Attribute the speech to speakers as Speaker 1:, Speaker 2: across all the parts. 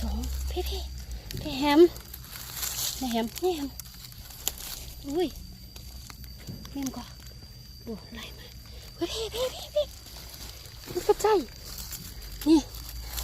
Speaker 1: สองพี่พี่พี่แฮมนี่แฮมนี่แฮมอุ้ยเมี่ยมก่อนดูไล่มาเฮ้ยพี่พี่พี่พี่มันกระจายนี่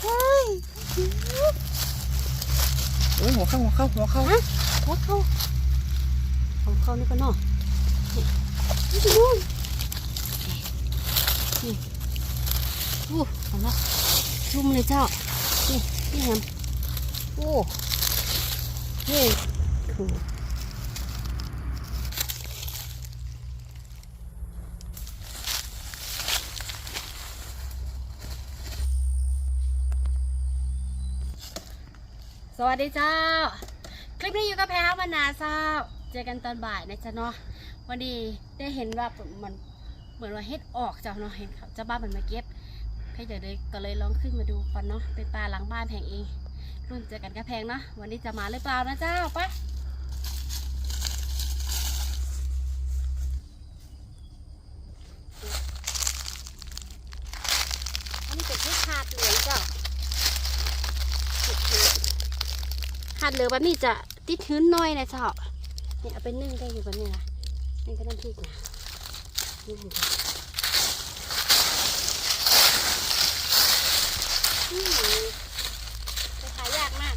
Speaker 1: เฮ้ย
Speaker 2: โอ้ยหัวเข้าหัวเข้าหัวเข้า
Speaker 1: ฮะขอเข้าของเข้านี่ก็นอกนี่นี่ดูนี่อู้เอาละชุ่มเลยเจ้านี่พี่แฮม โอ้เฮ้ยคือสวัสดีเจ้า คลิปนี้อยู่กับแพรวนาเจ้า เจอกันตอนบ่ายนะจ๊ะเนาะวันนี้ได้เห็นว่ามันเหมือนว่าเฮ็ดออกเจ้าเนาะเห็นเขาเจ้าบ้านมันมาเก็บให้เดี๋ยวเลยก็เลยลองขึ้นมาดูก่อนเนาะเป็นปลาหลังบ้านแพงเอง รุ่นเจอกันกับแพงเนาะวันนี้จะมาหรือเปล่านะเจ้าปะอันนี้เป็นเห็ดขาดเหลืองเจ้าหัดเหลือแบบนี้จะติดชื้นน้อยนะเจ้าเนี่ยเอาไปนึ่งได้อยู่แบบนี้นะนี่งก็น้ำพริกนะนี่เห็นจ้ะอืมจะขายยากมาก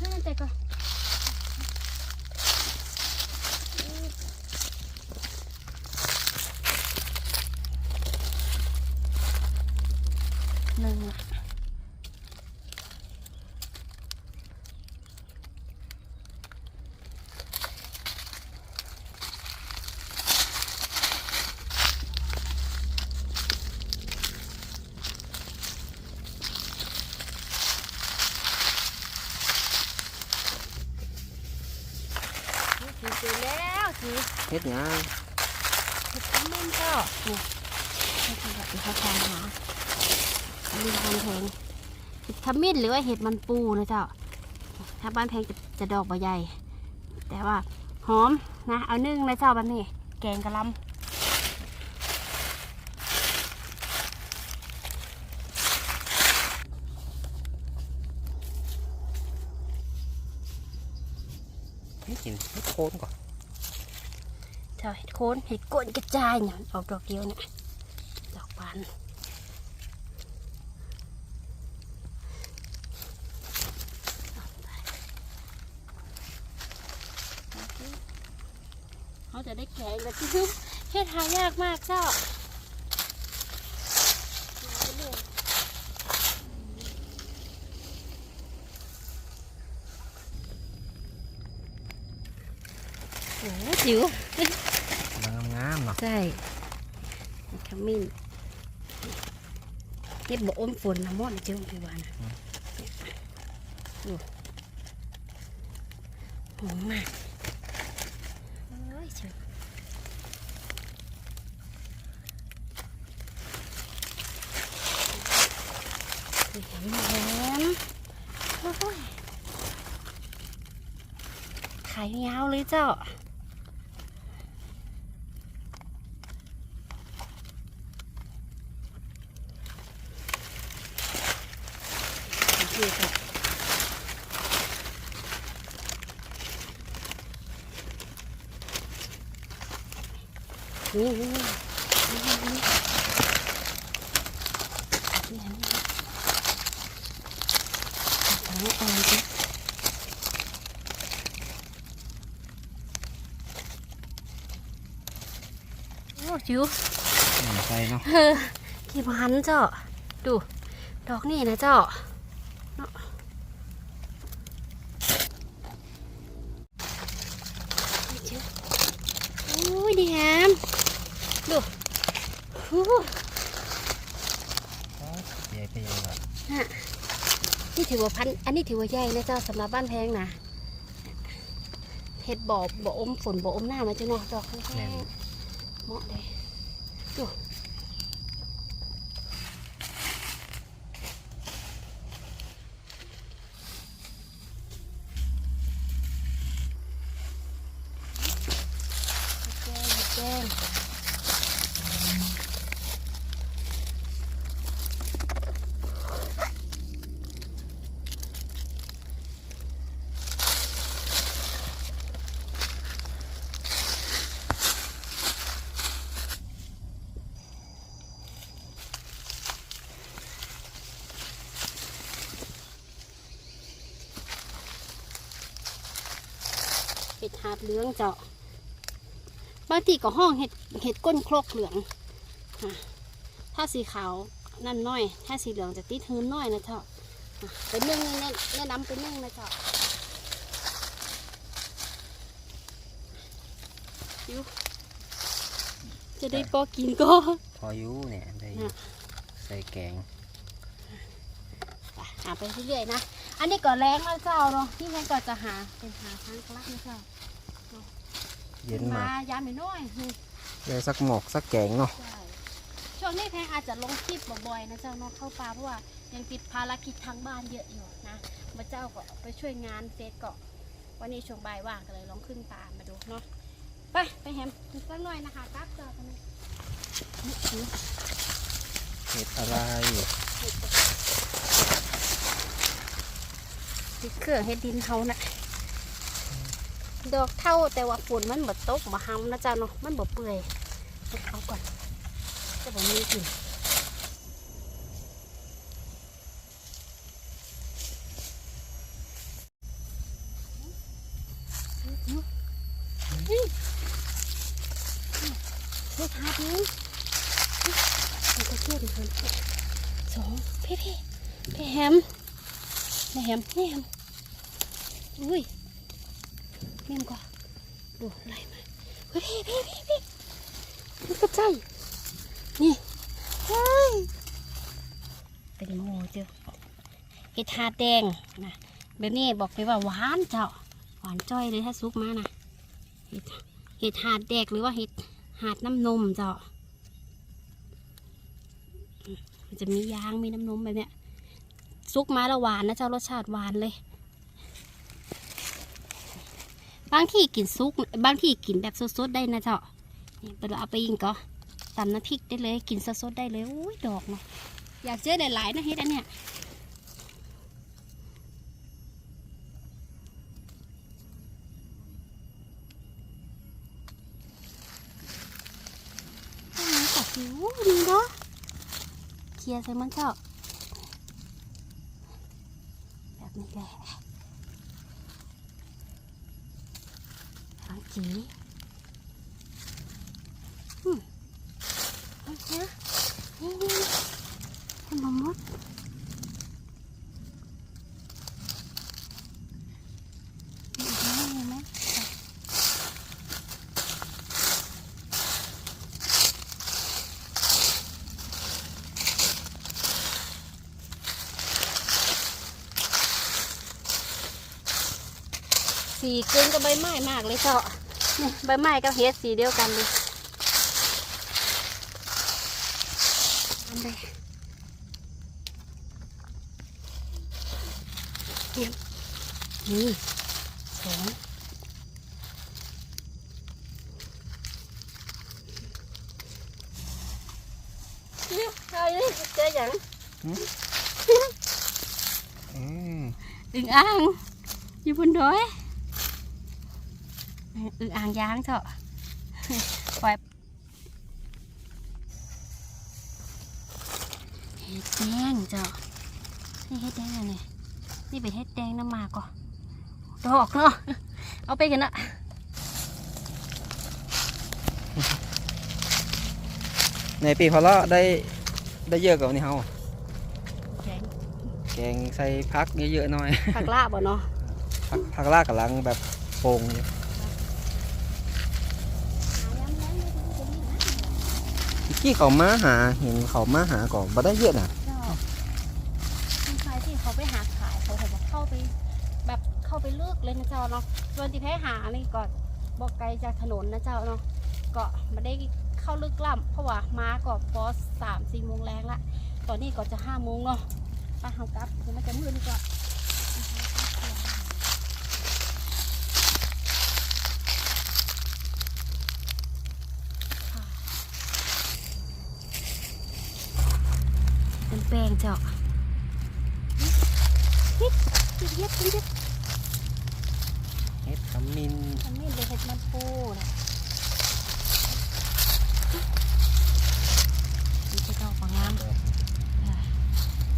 Speaker 1: นั่นแต่ก็หนึ่งละ ถือเจอแล้วถือ
Speaker 2: เฮ็ดหยัง
Speaker 1: เห็ดขมิ้นก็เนี่ยให้คุณแบบเขาทานหาอันนี้ทานแพงเห็ดขมิ้นหรือว่าเห็ดมันปูนะเจ้า ถ้าบ้านแพงจะจะดอกใบใหญ่ แต่ว่าหอมนะ เอานึ่งนะเจ้าบ้านนี้แกงกะหลำ
Speaker 2: เฮ็ดกินเฮ็ดโคนก่อน
Speaker 1: เจ้าเห็ดโคนเห็ดก้นกระจายเนี่ยออกดอกเดียวเนี่ยดอกบานเขาจะได้แข็งแต่ที่เฮ็ดหายากมากเจ้าโอ้โหจิ๋ว
Speaker 2: งามงามๆเนาะ
Speaker 1: ใช่ขมิ้นเก็บบ่อมฝนนะมอดเจ้าพี่วานะดูหอมมากเอ้ยเจ้าสีแหมแหมโอ้ยขายยาวเลยเจ้า ดีค่ะนี่นี่นี่นี่อ่อนจ้ะโอ้จิ๋ว
Speaker 2: ใส่เนาะ
Speaker 1: ขี้พันเจ้า ดู ดอกนี่นะเจ้า ดีแฮมดูฮู้
Speaker 2: ใหญ่ไปใหญ่แบบ
Speaker 1: นี่ถือว่าพันอันนี้ถือว่าใหญ่นะเจ้าสำหรับบ้านแพงนะเห็ดบ่อบ่อมฝนบ่อมหน้ามาจ้ะเนาะดอกแพงๆเหมาะเลยดูแกงแกง หา ดเหลืองเจ้าบางทีก็ห้องเห็ดเห็ดก้นโครกเหลืองอะถ้าสีขาวนั่นน้อย ถ้าสีเหลืองจะติดหืนน้อยนะเจ้าอะเป็นนึ่งแนะแนะนำเป็นนึ่งนะเจ้าอยู่จะได้ปอกินก็
Speaker 2: พออยุเนี่ยได้
Speaker 1: น่ะ
Speaker 2: ใส่แกง
Speaker 1: ไปหาไปเรื่อยๆนะ อันนี้ก็แรงนะเจ้าเนาะที่แม่ก็จะหาเป็นหาทางกลักนะเจ้า
Speaker 2: เย็น
Speaker 1: มามา
Speaker 2: ก
Speaker 1: ยามน้อยๆนี่
Speaker 2: ได้สักหมอกสักแกงเนาะ
Speaker 1: ใช่ช่วงนี้แพงอาจจะลงคลิปบ่อยๆนะเจ้าเนาะเข้าป่าเพราะว่ายังติดภารกิจทางบ้านเยอะอยู่นะมาเจ้าก็ไปช่วยงานเฟสเกาะวันนี้ช่วงบ่ายว่างก็เลยลองขึ้นป่ามาดูเนาะไปไปแฮมอีกสักหน่อยนะคะกราบเจ้ากันนะนี่คือ
Speaker 2: เห็ดอะไร
Speaker 1: เห็ดเครื่องเห็ดดินเขาน่ะ ดอกเท่าแต่ว่าฝนมันบ่ตกบ่ห้ำนะจ้าเนาะมันบ่เปื่อยเฮ็ดเขาก่อนจะบ่มีกลิ่นเฮ้ยทาดีมันก็เชื่อดีคนสองพี่พี่พี่แฮมพี่แฮมพี่แฮมอุ้ยแม่มก็ดูอะไรมาเฮ้ยพี่พี่พี่พี่มันก็ใจนี่เฮ้ยเป็นโง่เจ้าเห็ ดทาแดงนะแบบนี้บอกเลยว่าหวานเจ้าหวานจ้อยเลยถ้าซุปมานะเห็ดเห็ดหาดแดกหรือว่าเห็ดหาดน้ำนมเจ้ามันจะมียางมีน้ำนมแบบเนี้ยซุกมาแล้วหวานนะเจ้ารสชาติหวานเลย บางที่กินซุกบางที่กินแบบสดๆได้นะเจ้านี่ไปเอาไปยิงก็ตำน้ำพริกได้เลย กินสดๆได้เลยอุ้ยดอกเนาะอยากเจอหลายๆนะเฮ็ดอันเนี้ยต้นไม้กับผิวดีเนาะเคลี ยร์ใส่มันชอบแบบนี้แหละหางจีอืมเอาเจ้านี่นี่นี่ทำมามดมีอีกไหมมีไหม สีกลืนกับใบไม้มากเลยเจ้านี่ใบไม้กับเฮ็ดสีเดียวกันเลยอันใดนี่นี่สองนี่เอาดิเจออย่าง
Speaker 2: อืม
Speaker 1: อึ่งอ่างอยู่บนดอย อึ่งอ่างยางเถอะปล่อยเฮ็ดแดงเจ้านี่เฮ็ดแดงอะไรนี่เป็นเฮ็ดแดงน้ำหมากก่อนดอกเนาะเอาไปกันนะ
Speaker 2: ในปีพอละได้ได้เยอะกว่านี้เฮา
Speaker 1: แดง
Speaker 2: แกงใส่พักเยอะๆหน่อย
Speaker 1: ผักลาบบ่เนาะ
Speaker 2: พักพักลากกำลังแบบโป่งอยู่ เมื่อกี้เขามาหาเห็นเขามาหาก่อนบ่ได้เยอะนะ
Speaker 1: เจ้าคนขายที่เขาไปหาขายเขาเขาบอกเข้าไป แบบเข้าไปเลือกเลยนะเจ้าเนาะส่วนที่แพ้หานี่ก็บอกไกลจากถนนนะเจ้าเนาะก็ม่ได้เข้าลึกล่ำเพราะว่ามาก็พอสามสี่โมงแรงละตอนนี้ก็จะห้าโมงเนาะไป้าเฮากลับมันจะมืดดีก ป็นแป้งเจ้าฮิตฮิตฮิตฮิตฮิต
Speaker 2: เฮ็ดขมิ้น
Speaker 1: มันไม่เลยเห็ดมันปูนะนี่จะเจ้าของงาม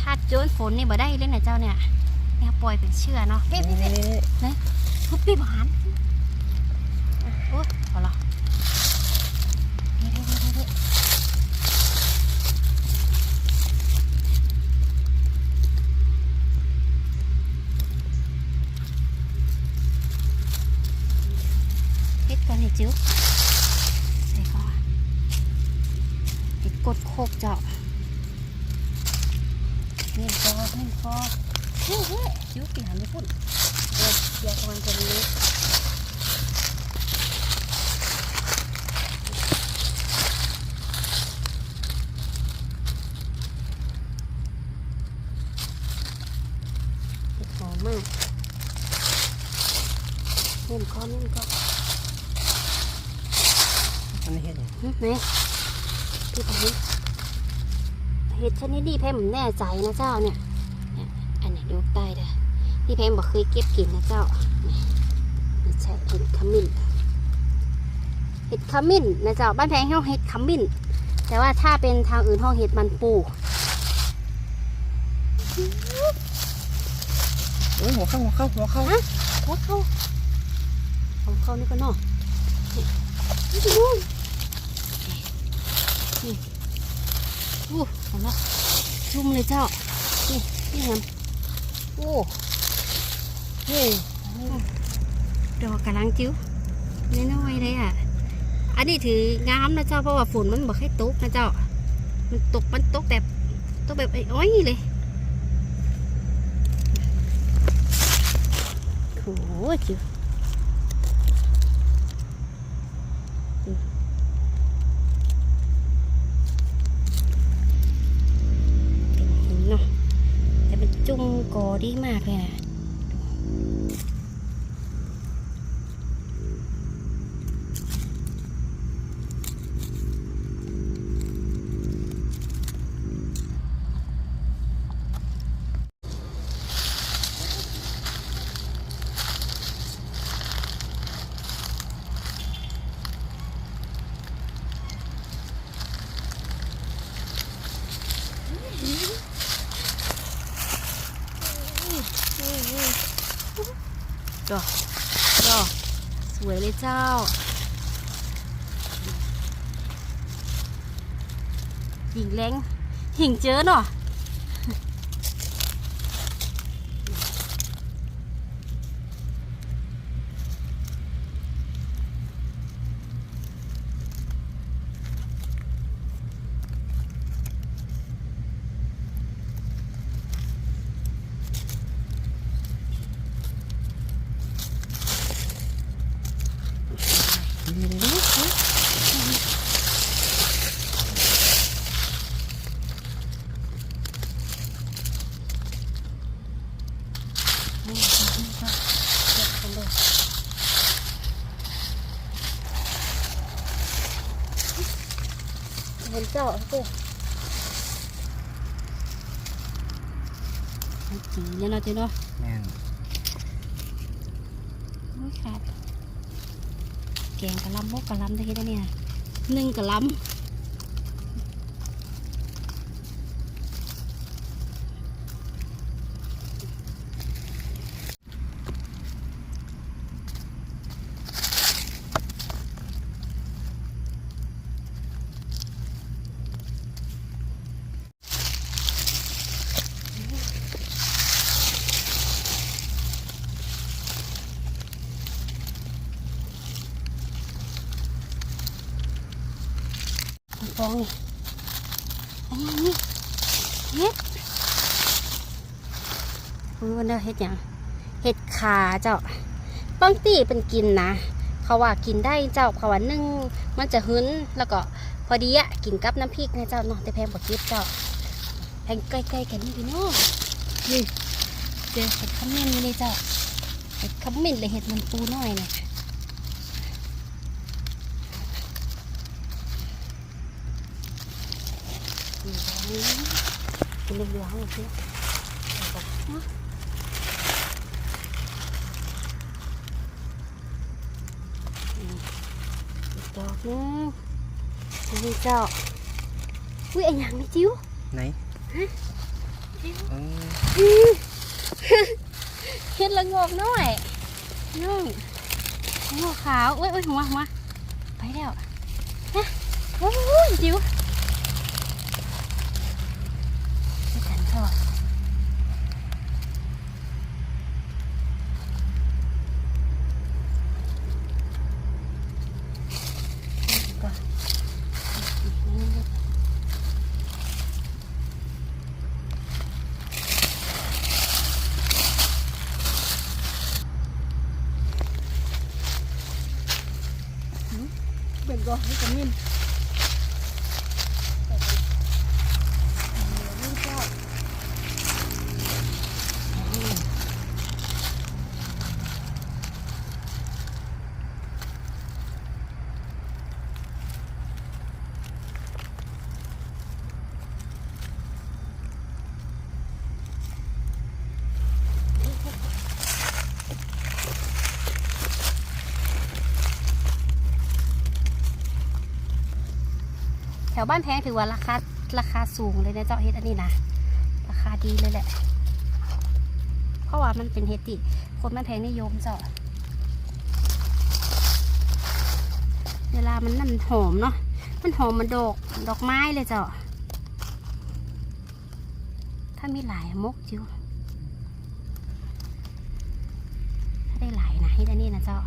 Speaker 1: ถ้าโจนฝนนี่บ่ได้เลยนะเจ้าเนี่ยเนี่ยปล่อยเป็นเชื่อเนาะเฮ้ย
Speaker 2: นี่
Speaker 1: พี่
Speaker 2: นี่นี่
Speaker 1: ทุบพี่บาน โอ้พอละเฮ้ยเฮ้ยเฮ้ยเฮ้ยเฮ็ดก่อนให้ จิ๋วใส่ก่อนติดกดโคกเจาะนี่ฟอนี่ฟอเฮ้ยเฮ้ยจิ๋วปีหันไม่พุ่นเดี๋ยวเดี๋ยวมันจะรู้ เห็ดหอมมากเนิ่มก้อนเนิ่มก้อน
Speaker 2: อันนี้เฮ็ดหยัง
Speaker 1: หึไห นพี่ไปนี่เห็ดชนิดนี้แพมแน่ใจนะเจ้าเนี่ยเนี่ยอันนี้ดูใต้เด้อพี่แพมบอกเคยเก็บกินนะเจ้านี่นี่ใช่เห็ดขมิ้นเห็ดขมิ้นนะเจ้าบ้านแพงห้องเห็ดขมิ้น แต่ว่าถ้าเป็นทางอื่นห้องเห็ดมันปู
Speaker 2: โอ้ยหัวเข้าหัวเข้าหัวเข้า
Speaker 1: ฮะหัวเข้าของเข้านี่ก็นอกนี่นี่ดูนี่ อู้เห็นไหมชุ่มเลยเจ้า นี่นี่แฮมโอ้เฮ้ยดอกกระลังจิ้วน้อยๆเลยอะ อันนี้ถืองามนะเจ้าเพราะว่าฝนมันบอกให้ตกนะเจ้า มันตกมันตกแบบตกแบบไอ้อ้อยเลยโอ้จิ๋วอืมเป็นหินเนาะแต่เป็นจุ่มกอ ดีมากเลยนะดอกดอกสวยเลยเจ้า หิ่งแรงหิ่งเจอเนาะ นี่นี่ก็เก็บกันเลย เห็นเจ้าเจ้จีเนี่ยเนาะเจ้าเนาะ
Speaker 2: แม่น
Speaker 1: โอ้ยขาดแกงกะหลำมกกะหลำได้แค่นี้นะหนึ่งกะหลำฟ องนี่อันนี้เห็ดอุ้ยวันนี้เห็ดยังเห็ดขาเจ้าบางตีเป็นกินนะเขาว่ากินได้เจ้าเขาว่านึ่งมันจะหึ้นแล้วก็พอดีอะกินกับน้ำพริกนะเจ้าเนาะแต่แพงกว่ากิบเจ้าแพงใกล้ๆกันนี่พี่น้องนี่เจอเห็ดขมิ้นนี่เลยเจ้าเห็ดขมิ้นเลยเห็ดมันปูน้อยเนี่ย กินเหลืองๆสิอีกดอกนึงนี่เจ้าอุ้ยไอ้หยังนี่จิ้ว
Speaker 2: ไหน
Speaker 1: จิ้ว
Speaker 2: เออ
Speaker 1: อืมเห็ดละงอกน้อยน้อง หัวขาวเอ้ยเอ้ยหัวหัวไปแล้วนะโอ้ยจิ๋วไปกันเถอะก่อน เป็นก่อนให้กมินแถว บ้านแพงถือว่าราคาราคาสูงเลยนะเจ้าเฮ็ดอันนี้นะราคาดีเลยแหละ เพราะว่ามันเป็นเฮ็ดที่คนบ้านแพงนิยมเจ้าเวลามันนั่นหอมเนาะมันหอมมันดอกดอกไม้เลยเจ้าถ้ามีหลายมกจิวถ้าได้หลายนะให้ได้นี่นะเจ้า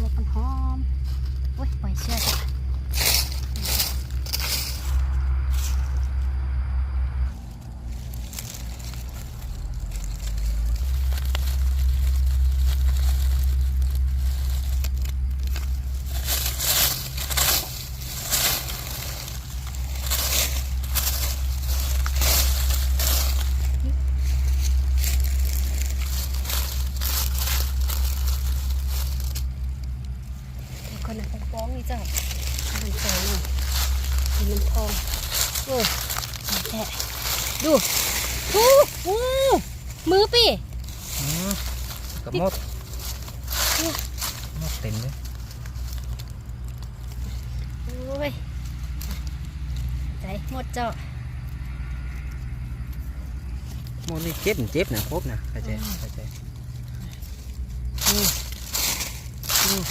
Speaker 1: มกมันหอม อ้ยปล่อยเชือกจ้ะมีคนน่ะฟ้องนี่เจ้ามันแพงนี่มันทองโอ้ยแท้ดูโอ้โหมือปี
Speaker 2: อืม กับมดมดเต็มเลย
Speaker 1: โอ้ยใจหมดเจ้าม
Speaker 2: ดนี่เจ็บเจ็บนะครบนะเข้าใจเข้าใจ
Speaker 1: อืมอืม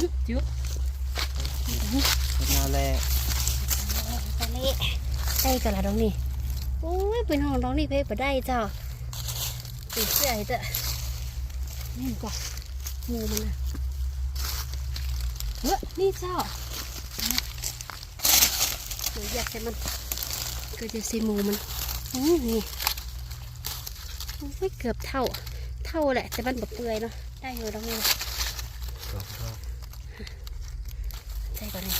Speaker 1: จุ๊บ
Speaker 2: มาแล้ว
Speaker 1: ไปเละได้กันละดองนี่โอ้ยเป็นห้องดองนี่เพ่ไปได้จ้าติดเสื้อไอ้เตอะนี่จ้ะงูมันนะเฮ้ยนี่เจ้าเดี๋ยวอยากใส่มันก็จะใส่หมูมันอื้อนี่โอ้ยเกือบเท่า เท่าแหละแต่มันแบบเปื่อยเนาะได้อยู่ดองนี่
Speaker 2: ดอกดอก
Speaker 1: ใส่ก่อนเลย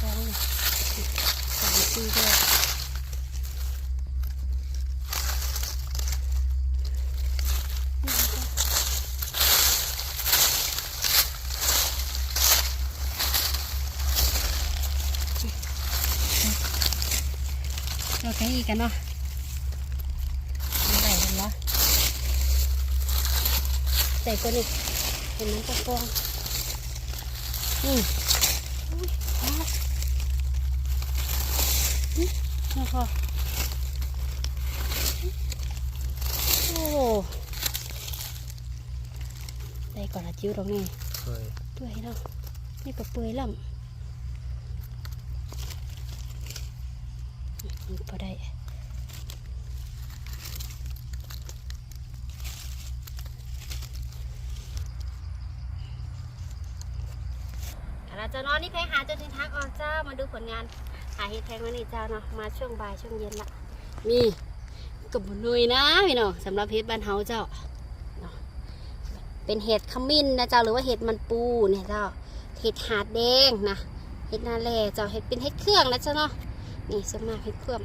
Speaker 1: กองเลย ซีด้วยเราแค่อีกกันเนาะไม่ได้กันเนาะใส่ตัวนี้เห็นมันก็ฟองอื มแล้วก็โอ้ได้ก่อนละจิ้วตรงนี้
Speaker 2: เคย
Speaker 1: ด้วยเนาะนี่ก็เปื่อยล่ำอืมพอได้เราจะนอนนี่แพงหาจนถึงทางออกเจ้ามาดูผลงาน หาเห็ดแพงวันนี้เจ้าเนาะมาช่วงบ่ายช่วงเย็นละมีกับบุญนุยนะพี่น้องสำหรับเห็ดบ้านเฮาเจ้าเนาะเป็นเห็ดขมิ้นนะเจ้าหรือว่าเห็ดมันปูเนี่ยเจ้าเห็ดหาดแดงนะเห็ดนาแลเจ้าเห็ดเป็นเห็ดเครื่องนะเจ้าเนาะนี่สมากเห็ดเครื่อง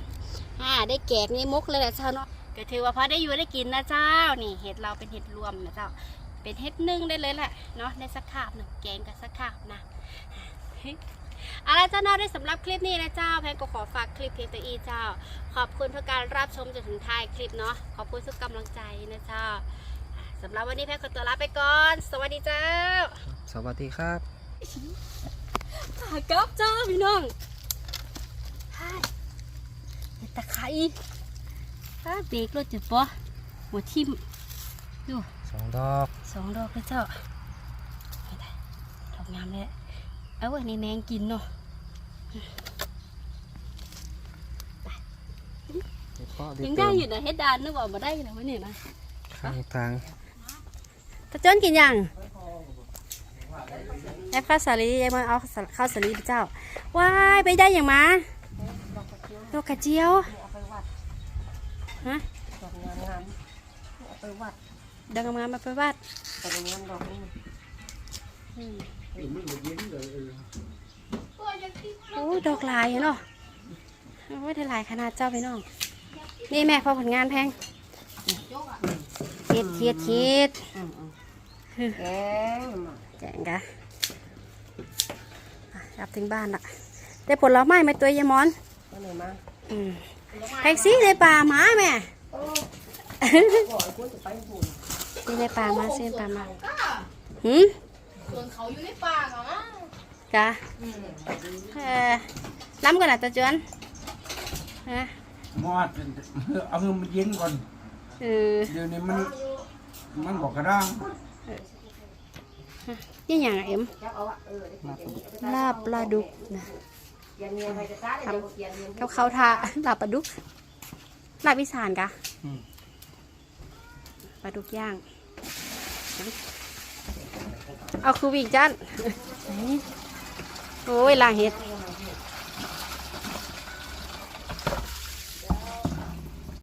Speaker 1: อ่าได้แกงนี่มุกเลยแหละเจ้าเนาะก็ถือว่าพอได้อยู่ได้กินนะเจ้านี่เห็ดเราเป็นเห็ดรวมนะเจ้าเป็นเฮ็ดนึ่งได้เลยแหละเนาะได้สักคาบหนึ่งแกงกับสักคาบนะ อาละเจ้าเนาะได้สำหรับคลิปนี้นะเจ้าแพนก็ขอฝากคลิปเพียงตัวอีเจ้า ขอบคุณทุกการรับชมจนถึงท้ายคลิปเนาะขอบคุณทุกกำลังใจนะเจ้าสำหรับวันนี้แพนขอตัวลาไปก่อน สวัสดีเจ้า
Speaker 2: สวัสดีครับ
Speaker 1: ขากลับเจ้าพี่น้องไฮ้เห็ดตะไคร้ฮะเบรกรถจุดปะหัวทิ่มดู
Speaker 2: สองดอก
Speaker 1: สองดอกเลยเจ้าไม่ได้ดอกงามเลยแหละ เอาอันนี้แมงกินเนาะยังได้อยู่นะเฮ็ดดานนึกว่ามาได้นะวันนี้นะ
Speaker 2: ข้างทาง
Speaker 1: ตะเจ้นกินยังแอบข้าวสาลียังมาเอาข้าวสาลีไปเจ้าว้ายไปได้อย่างมาดอกกระเจียวฮะ
Speaker 3: ดอกงามงามเอาไปวัด
Speaker 1: ดังงามๆมาไปวัด
Speaker 3: ดอกงามดอกนี้
Speaker 1: อืม โอ้ยดอกลายเนาะโอ้ยได้หลายขนาดเจ้าพี่น้อง นี่แม่พอผลงานแพงเฮ็ดเฮ็ดเฮ็ด
Speaker 3: แกงมา
Speaker 1: แจงกะอะกลับถึงบ้านละได้ผลไม้ไหมตัวยายมอน
Speaker 3: ก็เลยมา
Speaker 1: อืมแท็กซี่ในป่าหมาแม่
Speaker 3: ก่อนคุณจะไปบุญ
Speaker 1: นี่ในป่ามาเส้นป่ามาหืม
Speaker 3: ส่วนเขาอยู่ในป่าเหรอกะ
Speaker 1: เออล้ำกันนะตาจวนฮะ
Speaker 4: มอดเอาเงินมาเย็นก่อน
Speaker 1: เออ
Speaker 4: เดี๋ยวนี้มันมันบอกกระด้าง
Speaker 1: นี่อย่างอะเอ็ม
Speaker 3: เจ้าเอาอะเออได้กินอย่างนี้
Speaker 1: ลาบปลาดุกนะ
Speaker 3: เกียนเมียไปจะซ่าเดี๋ยวเกียนเมีย
Speaker 1: กับเขาวทาลาบปลาดุกลาบอีสานกะปลาดุกย่าง เอาคือวิ่งจันไหนโอ้ยลางเห็ด
Speaker 3: ง